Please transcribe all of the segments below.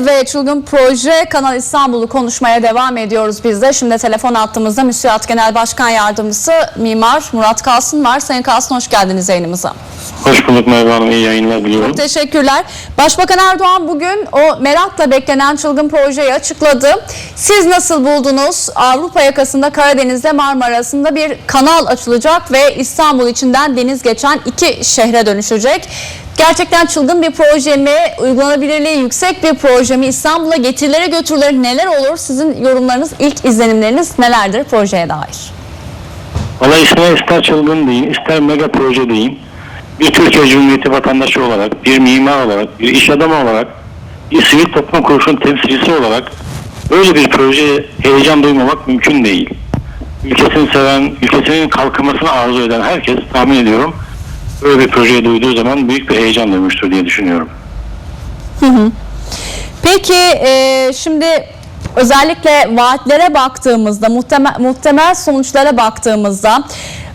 Ve Çılgın Proje Kanal İstanbul'u konuşmaya devam ediyoruz biz de. Şimdi telefon attığımızda Müsiyat Genel Başkan Yardımcısı Mimar Murat Kalsın var. Sayın Kalsın hoş geldiniz yayınımıza. Hoş bulduk Merve Hanım. İyi yayınlar diliyorum. Teşekkürler. Başbakan Erdoğan bugün o merakla beklenen çılgın projeyi açıkladı. Siz nasıl buldunuz? Avrupa yakasında Karadeniz'le Marmara arasında bir kanal açılacak ve İstanbul içinden deniz geçen iki şehre dönüşecek. Gerçekten çılgın bir proje mi? Uygulanabilirliği yüksek bir proje mi? İstanbul'a getirileri götürüleri neler olur? Sizin yorumlarınız, ilk izlenimleriniz nelerdir projeye dair? Valla isme ister çılgın deyin, ister mega proje deyin. Bir Türkiye Cumhuriyeti vatandaşı olarak, bir mimar olarak, bir iş adamı olarak, bir sivil toplum kuruluşunun temsilcisi olarak böyle bir proje heyecan duymamak mümkün değil. Ülkesini seven, ülkesinin kalkınmasını arzu eden herkes tahmin ediyorum böyle bir projeyi duyduğu zaman büyük bir heyecan duymuştur diye düşünüyorum. Peki e, şimdi özellikle vaatlere baktığımızda, muhtemel, muhtemel sonuçlara baktığımızda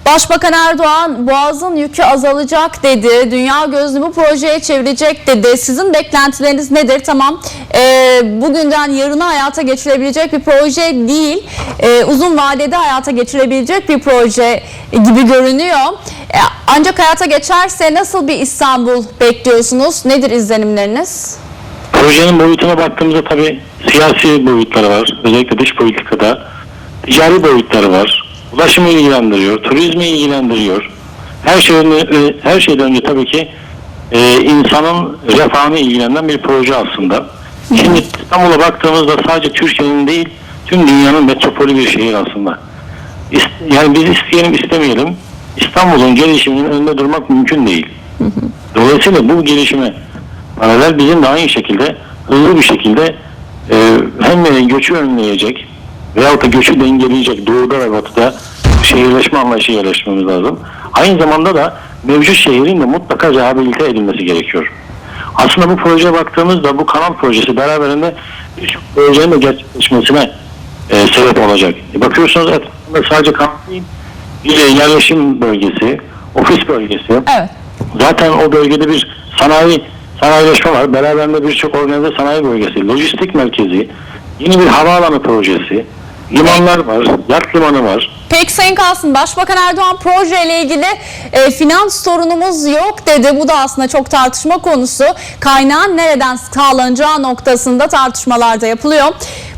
Başbakan Erdoğan Boğaz'ın yükü azalacak dedi, dünya gözünü bu projeye çevirecek dedi. Sizin beklentileriniz nedir? Tamam e, bugünden yarına hayata geçirebilecek bir proje değil, e, uzun vadede hayata geçirebilecek bir proje gibi görünüyor. E, ancak hayata geçerse nasıl bir İstanbul bekliyorsunuz? Nedir izlenimleriniz? Projenin boyutuna baktığımızda tabii siyasi boyutları var. Özellikle dış politikada. Ticari boyutları var. Ulaşımı ilgilendiriyor. Turizmi ilgilendiriyor. Her şeyden, her şeyden önce tabii ki e, insanın refahını ilgilendiren bir proje aslında. Şimdi İstanbul'a baktığımızda sadece Türkiye'nin değil tüm dünyanın metropolü bir şehir aslında. Yani biz isteyelim istemeyelim İstanbul'un gelişiminin önünde durmak mümkün değil. Dolayısıyla bu gelişime paralel bizim de aynı şekilde hızlı bir şekilde e, hem göçü önleyecek veyahut da göçü dengeleyecek doğuda ve batıda şehirleşme anlayışı yerleşmemiz lazım. Aynı zamanda da mevcut şehrin de mutlaka rehabilite edilmesi gerekiyor. Aslında bu projeye baktığımızda bu kanal projesi beraberinde projenin de gerçekleşmesine e, sebep olacak. E, bakıyorsunuz etrafında sadece kanal değil, yerleşim bölgesi, ofis bölgesi, Evet. Zaten o bölgede bir sanayi sanayileşme var. Beraberinde birçok organize sanayi bölgesi, lojistik merkezi, yeni bir havaalanı projesi, limanlar var, yat limanı var. Peki Sayın Kalsın, Başbakan Erdoğan projeyle ilgili e, finans sorunumuz yok dedi. Bu da aslında çok tartışma konusu. Kaynağın nereden sağlanacağı noktasında tartışmalar da yapılıyor.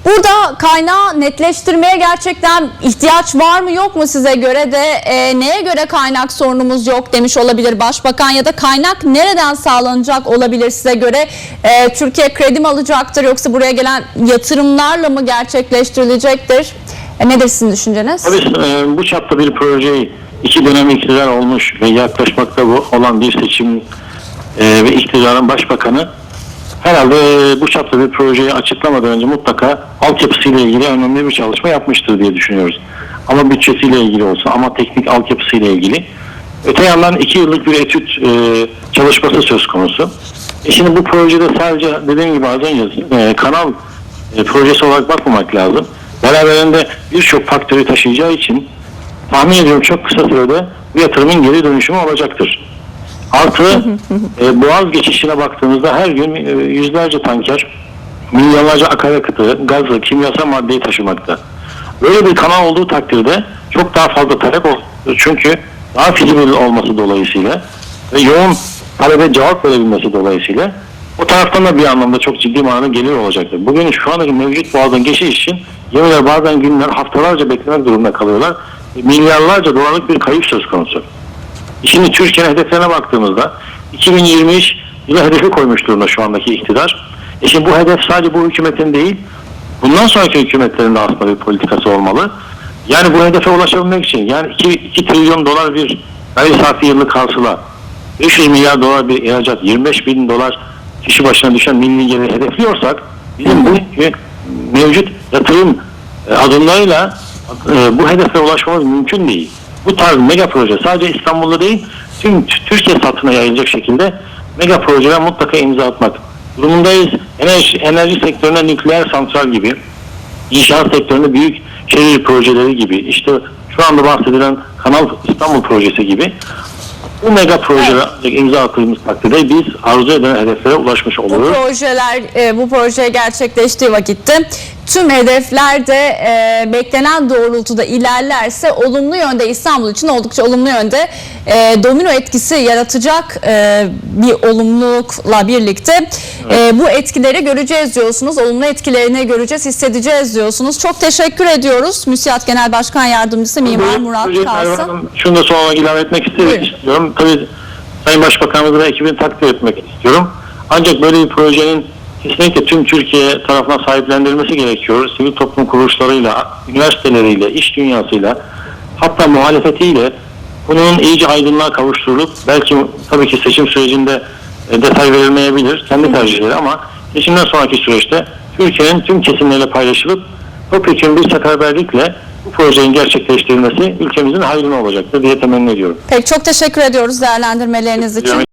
Burada kaynağı netleştirmeye gerçekten ihtiyaç var mı yok mu size göre de e, neye göre kaynak sorunumuz yok demiş olabilir Başbakan ya da kaynak nereden sağlanacak olabilir size göre E, Türkiye kredi mi alacaktır yoksa buraya gelen yatırımlarla mı gerçekleştirilecektir? E, nedir sizin düşünceniz? Tabii e, bu çapta bir projeyi iki dönem iktidar olmuş ve yaklaşmakta olan bir seçim e, ve iktidarın başbakanı herhalde e, bu çapta bir projeyi açıklamadan önce mutlaka altyapısıyla ilgili önemli bir çalışma yapmıştır diye düşünüyoruz. Ama bütçesiyle ilgili olsun ama teknik altyapısıyla ilgili. Öte yandan iki yıllık bir etüt e, çalışması söz konusu. E şimdi bu projede sadece dediğim gibi az önce e, kanal e, projesi olarak bakmamak lazım. Beraberinde birçok faktörü taşıyacağı için tahmin ediyorum çok kısa sürede bu yatırımın geri dönüşümü olacaktır. Artı e, boğaz geçişine baktığımızda her gün e, yüzlerce tanker milyonlarca akaryakıtı, gazı, kimyasal maddeyi taşımakta. Böyle bir kanal olduğu takdirde çok daha fazla talep olur. Çünkü daha fizibil olması dolayısıyla ve yoğun talebe cevap verebilmesi dolayısıyla o taraftan da bir anlamda çok ciddi manada gelir olacaktır. Bugün şu andaki mevcut boğazdan geçiş için gemiler bazen günler haftalarca beklemek durumunda kalıyorlar. Milyarlarca dolarlık bir kayıp söz konusu. Şimdi Türkiye'nin hedeflerine baktığımızda 2023 yılı hedefi koymuş durumda şu andaki iktidar. E şimdi bu hedef sadece bu hükümetin değil, bundan sonraki hükümetlerin de aslında bir politikası olmalı. Yani bu hedefe ulaşabilmek için yani 2, 2 trilyon dolar bir gayri safi yıllık hasıla, 500 milyar dolar bir ihracat, 25 bin dolar kişi başına düşen milli geliri hedefliyorsak bizim bu mevcut yatırım e, adımlarıyla e, bu hedefe ulaşmamız mümkün değil. Bu tarz mega proje sadece İstanbul'da değil tüm Türkiye satına yayılacak şekilde mega projeler mutlaka imza atmak durumundayız. Enerji, enerji sektöründe nükleer santral gibi, inşaat sektöründe büyük şehir projeleri gibi, işte şu anda bahsedilen Kanal İstanbul projesi gibi Bu mega projelere imza attığımız takdirde biz arzu edilen hedeflere ulaşmış Bu oluruz. projeler, e, bu proje gerçekleştiği vakitte tüm hedefler de e, beklenen doğrultuda ilerlerse olumlu yönde İstanbul için oldukça olumlu yönde e, domino etkisi yaratacak e, bir olumlulukla birlikte e, bu etkileri göreceğiz diyorsunuz. Olumlu etkilerini göreceğiz, hissedeceğiz diyorsunuz. Çok teşekkür ediyoruz. MÜSİAD Genel Başkan Yardımcısı Mimar Murat Projeyi Kalsın. Şunu da son olarak ilave etmek Buyurun. istiyorum. Tabii Sayın Başbakanımızı ve ekibini takdir etmek istiyorum. Ancak böyle bir projenin kesinlikle tüm Türkiye tarafından sahiplendirilmesi gerekiyor. Sivil toplum kuruluşlarıyla, üniversiteleriyle, iş dünyasıyla, hatta muhalefetiyle bunun iyice aydınlığa kavuşturulup belki tabii ki seçim sürecinde e, detay verilmeyebilir, kendi tercihleri ama seçimden sonraki süreçte Türkiye'nin tüm kesimleriyle paylaşılıp topyekun bir seferberlikle bu projenin gerçekleştirilmesi ülkemizin hayrına olacaktır diye temenni ediyorum. Peki çok teşekkür ediyoruz değerlendirmeleriniz için.